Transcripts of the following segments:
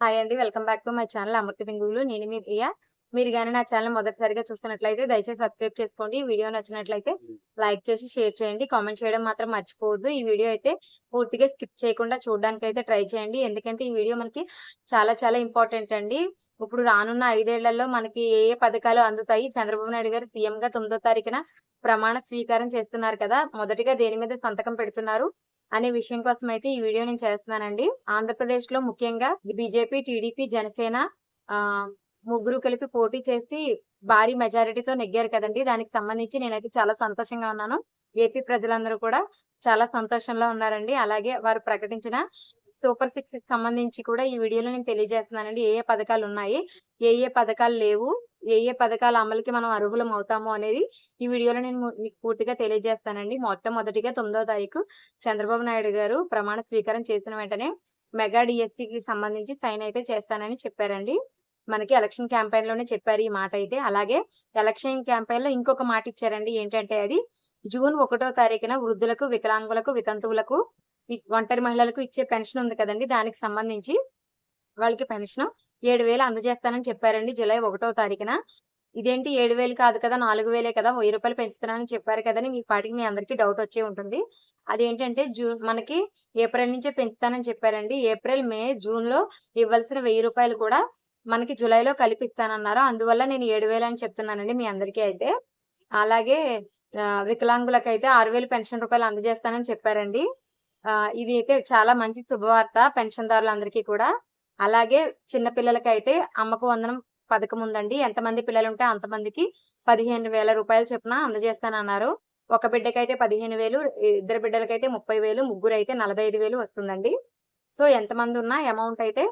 Hi అండి. Welcome back to my channel అమృత బిందువులు నేను మీ ప్రియ. మీరు కానీ నా ఛానల్ మొదటిసారిగా చూస్తున్నట్లయితే దయచేసి సబ్స్క్రైబ్ చేసుకోండి. ఈ వీడియో నచ్చినట్లయితే లైక్ చేసి షేర్ చేయండి. కామెంట్ చేయడం మాత్రం మర్చిపోవద్దు. ఈ వీడియో అయితే పూర్తిగా స్కిప్ చేయకుండా చూడడానికి అయితే ట్రై చేయండి. ఎందుకంటే ఈ వీడియో మనకి చాలా చాలా ఇంపార్టెంట్ అండి. ఇప్పుడు రానున్న ఐదేళ్ళలో మనకి ఏ ఏ పథకాలు అందుతాయి? చంద్రబాబు నాయుడు గారు సీఎంగా తొమ్మిదో తారీఖున ప్రమాణ స్వీకారం చేస్తున్నారు కదా. మొదటిగా దేని మీద సంతకం పెడుతున్నారు? అనే విషయం కోసం అయితే ఈ వీడియో నేను చేస్తున్నానండి. ఆంధ్రప్రదేశ్లో ముఖ్యంగా బీజేపీ టీడీపీ జనసేన ఆ ముగ్గురు కలిపి పోటీ చేసి భారీ మెజారిటీతో నెగ్గారు కదండి. దానికి సంబంధించి నేనైతే చాలా సంతోషంగా ఉన్నాను. ఏపీ ప్రజలందరూ కూడా చాలా సంతోషంలో ఉన్నారండి. అలాగే వారు ప్రకటించిన సూపర్ సిక్స్ సంబంధించి కూడా ఈ వీడియోలో నేను తెలియజేస్తున్నానండి. ఏ ఏ పథకాలు ఉన్నాయి? ఏ ఏ పథకాలు లేవు? ఏ ఏ పథకాల అమలుకి మనం అర్హులం అవుతాము అనేది ఈ వీడియోలో నేను మీకు పూర్తిగా తెలియజేస్తానండి. మొట్టమొదటిగా తొమ్మిదో తారీఖు చంద్రబాబు నాయుడు గారు ప్రమాణ స్వీకారం చేసిన వెంటనే మెగా డిఎస్సికి కి సంబంధించి సైన్ అయితే చేస్తానని చెప్పారండి. మనకి ఎలక్షన్ క్యాంపెయిన్లోనే చెప్పారు ఈ మాట అయితే. అలాగే ఎలక్షన్ క్యాంపెయిన్లో ఇంకొక మాట ఇచ్చారండి. ఏంటంటే అది జూన్ ఒకటో తారీఖున వృద్ధులకు వికలాంగులకు వితంతువులకు ఒంటరి మహిళలకు ఇచ్చే పెన్షన్ ఉంది కదండి. దానికి సంబంధించి వాళ్ళకి పెన్షన్ ఏడు వేలు అందజేస్తానని చెప్పారండి జూలై ఒకటో తారీఖున. ఇదేంటి ఏడు వేలు కాదు కదా నాలుగు వేలే కదా వెయ్యి రూపాయలు పెంచుతున్నానని చెప్పారు కదని మీ పాటికి మీ అందరికీ డౌట్ వచ్చే ఉంటుంది. అదేంటంటే జూన్ మనకి ఏప్రిల్ నుంచే పెంచుతానని చెప్పారండి. ఏప్రిల్ మే జూన్లో ఇవ్వాల్సిన వెయ్యి రూపాయలు కూడా మనకి జూలైలో కలిపిస్తానన్నారు. అందువల్ల నేను ఏడు వేలు అని చెప్తున్నానండి మీ అందరికీ అయితే. అలాగే ఆ, వికలాంగులకైతే ఆరు వేలు పెన్షన్ రూపాయలు అందజేస్తానని చెప్పారండి. ఇది అయితే చాలా మంచి శుభవార్త పెన్షన్దారులందరికీ కూడా. అలాగే చిన్న పిల్లలకైతే అమ్మకు వందనం పథకం ఉందండి. ఎంతమంది పిల్లలు ఉంటే అంతమందికి పదిహేను వేల రూపాయలు చొప్పున అందజేస్తానన్నారు. ఒక బిడ్డకైతే పదిహేను వేలు ఇద్దరు బిడ్డలకైతే ముప్పై వేలు ముగ్గురు అయితే నలభై ఐదు వేలు వస్తుందండి. సో ఎంతమంది ఉన్నా అమౌంట్ అయితే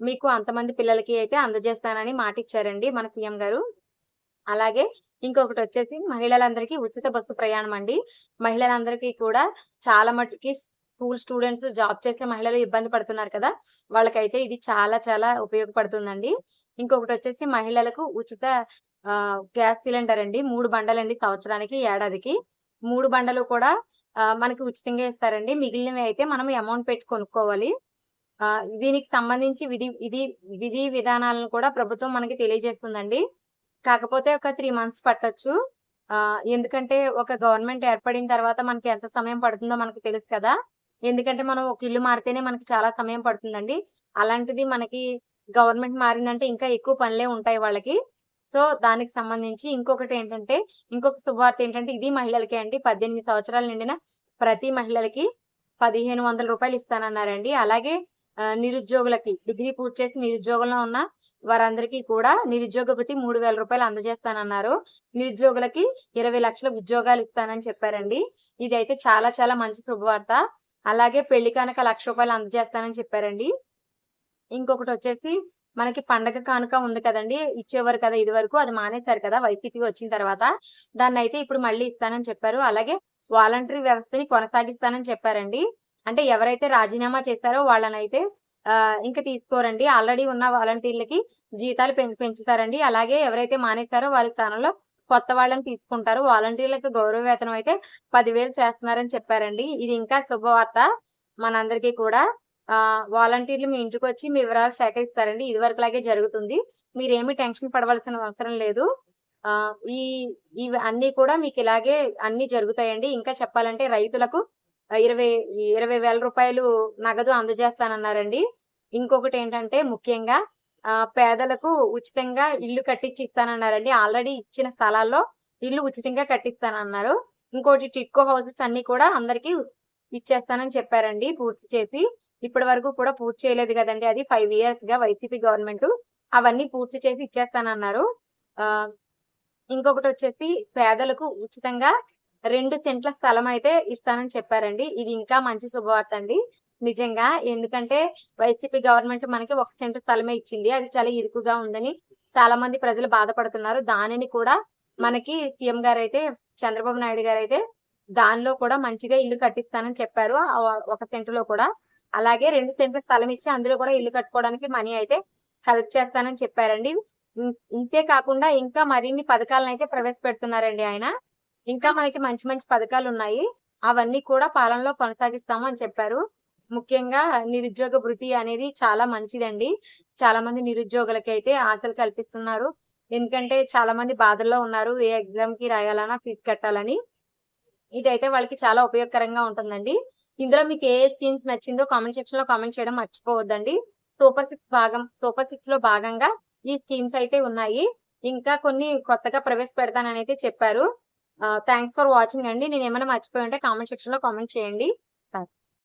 మీకు అంతమంది పిల్లలకి అయితే అందజేస్తానని మాట ఇచ్చారండి మన సీఎం గారు. అలాగే ఇంకొకటి వచ్చేసి మహిళలందరికీ ఉచిత బస్సు ప్రయాణం అండి. మహిళలందరికీ కూడా చాలా మటుకి స్కూల్ స్టూడెంట్స్ జాబ్ చేసే మహిళలు ఇబ్బంది పడుతున్నారు కదా వాళ్ళకైతే ఇది చాలా చాలా ఉపయోగపడుతుందండి. ఇంకొకటి వచ్చేసి మహిళలకు ఉచిత ఆ, గ్యాస్ సిలిండర్ అండి. మూడు బండలండి సంవత్సరానికి ఏడాదికి. మూడు బండలు కూడా మనకి ఉచితంగా ఇస్తారండి. మిగిలినవి అయితే మనం అమౌంట్ పెట్టి కొనుక్కోవాలి. ఆ, దీనికి సంబంధించి విధి ఇది విధి విధానాలను కూడా ప్రభుత్వం మనకి తెలియజేస్తుందండి. కాకపోతే ఒక త్రీ మంత్స్ పట్టొచ్చు. ఆ, ఎందుకంటే ఒక గవర్నమెంట్ ఏర్పడిన తర్వాత మనకి ఎంత సమయం పడుతుందో మనకి తెలుసు కదా. ఎందుకంటే మనం ఒక ఇల్లు మారితేనే మనకి చాలా సమయం పడుతుందండి. అలాంటిది మనకి గవర్నమెంట్ మారిందంటే ఇంకా ఎక్కువ పనులే ఉంటాయి వాళ్ళకి. సో దానికి సంబంధించి ఇంకొకటి ఏంటంటే ఇంకొక శుభవార్త ఏంటంటే ఇది మహిళలకే అండి. పద్దెనిమిది సంవత్సరాలు నిండిన ప్రతి మహిళలకి పదిహేను వందల రూపాయలు ఇస్తానన్నారండి. అలాగే నిరుద్యోగులకి డిగ్రీ పూర్తి చేసి నిరుద్యోగంలో ఉన్న వారందరికీ కూడా నిరుద్యోగ ప్రతి మూడు వేల రూపాయలు అందజేస్తానన్నారు. నిరుద్యోగులకి ఇరవై లక్షల ఉద్యోగాలు ఇస్తానని చెప్పారండి. ఇది అయితే చాలా చాలా మంచి శుభవార్త. అలాగే పెళ్ళి కానుక లక్ష రూపాయలు అందజేస్తానని చెప్పారండి. ఇంకొకటి వచ్చేసి మనకి పండగ కానుక ఉంది కదండి ఇచ్చేవారు కదా ఇది వరకు అది మానేశారు కదా వైసీపీ వచ్చిన తర్వాత దాన్ని అయితే ఇప్పుడు మళ్ళీ ఇస్తానని చెప్పారు. అలాగే వాలంటరీ వ్యవస్థని కొనసాగిస్తానని చెప్పారండి. అంటే ఎవరైతే రాజీనామా చేశారో వాళ్ళనైతే అయితే ఇంకా తీసుకోరండి. ఆల్రెడీ ఉన్న వాలంటీర్లకి జీతాలు పెం పెంచుతారండి. అలాగే ఎవరైతే మానేశారో వారి స్థానంలో కొత్త వాళ్ళని తీసుకుంటారు. వాలంటీర్లకు గౌరవ వేతనం అయితే పదివేలు చేస్తున్నారని చెప్పారండి. ఇది ఇంకా శుభవార్త మనందరికీ కూడా. ఆ వాలంటీర్లు మీ ఇంటికి వచ్చి మీ వివరాలు సేకరిస్తారండి. ఇది వరకు లాగే జరుగుతుంది. మీరేమి టెన్షన్ పడవలసిన అవసరం లేదు. ఆ ఈ ఇవి అన్ని కూడా మీకు ఇలాగే అన్ని జరుగుతాయండి. ఇంకా చెప్పాలంటే రైతులకు ఇరవై ఇరవై వేల రూపాయలు నగదు అందజేస్తానన్నారండి. ఇంకొకటి ఏంటంటే ముఖ్యంగా పేదలకు ఉచితంగా ఇల్లు కట్టించి ఇస్తానన్నారండి ఆల్రెడీ ఇచ్చిన స్థలాల్లో ఇల్లు ఉచితంగా కట్టిస్తానన్నారు. ఇంకోటి టిట్కో హౌసెస్ అన్ని కూడా అందరికి ఇచ్చేస్తానని చెప్పారండి పూర్తి చేసి. ఇప్పటి వరకు కూడా పూర్తి చేయలేదు కదండి. అది ఫైవ్ ఇయర్స్గా వైసీపీ గవర్నమెంట్ అవన్నీ పూర్తి చేసి ఇచ్చేస్తానన్నారు. ఆ ఇంకొకటి వచ్చేసి పేదలకు ఉచితంగా రెండు సెంట్ల స్థలం అయితే ఇస్తానని చెప్పారండి. ఇది ఇంకా మంచి శుభవార్త అండి. నిజంగా. ఎందుకంటే వైసీపీ గవర్నమెంట్ మనకి ఒక సెంటు స్థలమే ఇచ్చింది. అది చాలా ఇరుకుగా ఉందని చాలా మంది ప్రజలు బాధపడుతున్నారు. దానిని కూడా మనకి సీఎం గారు అయితే చంద్రబాబు నాయుడు గారు అయితే దానిలో కూడా మంచిగా ఇల్లు కట్టిస్తానని చెప్పారు. ఒక ఒక సెంటులో కూడా. అలాగే రెండు సెంట్ల స్థలం ఇచ్చి అందులో కూడా ఇల్లు కట్టుకోవడానికి మనీ అయితే హెల్ప్ చేస్తానని చెప్పారండి. ఇంతే కాకుండా ఇంకా మరిన్ని పథకాలను అయితే ప్రవేశపెడుతున్నారండి ఆయన. ఇంకా మనకి మంచి మంచి పథకాలు ఉన్నాయి. అవన్నీ కూడా పాలనలో కొనసాగిస్తాము అని చెప్పారు. ముఖ్యంగా నిరుద్యోగ వృత్తి అనేది చాలా మంచిదండి. చాలా మంది నిరుద్యోగులకి అయితే ఆశలు కల్పిస్తున్నారు. ఎందుకంటే చాలా మంది బాధల్లో ఉన్నారు. ఏ ఎగ్జామ్కి రాయాలన్నా ఫీజు కట్టాలని. ఇదైతే వాళ్ళకి చాలా ఉపయోగకరంగా ఉంటుందండి. ఇందులో మీకు ఏ స్కీమ్స్ నచ్చిందో కామెంట్ సెక్షన్లో కామెంట్ చేయడం మర్చిపోవద్దండి. సూపర్ సిక్స్ భాగం సూపర్ సిక్స్లో భాగంగా ఈ స్కీమ్స్ అయితే ఉన్నాయి. ఇంకా కొన్ని కొత్తగా ప్రవేశపెడతానని అయితే చెప్పారు థ్యాంక్స్ ఫర్ వాచింగ్ అండి. నేను ఏమైనా మర్చిపోయి ఉంటే కామెంట్ సెక్షన్లో కామెంట్ చేయండి.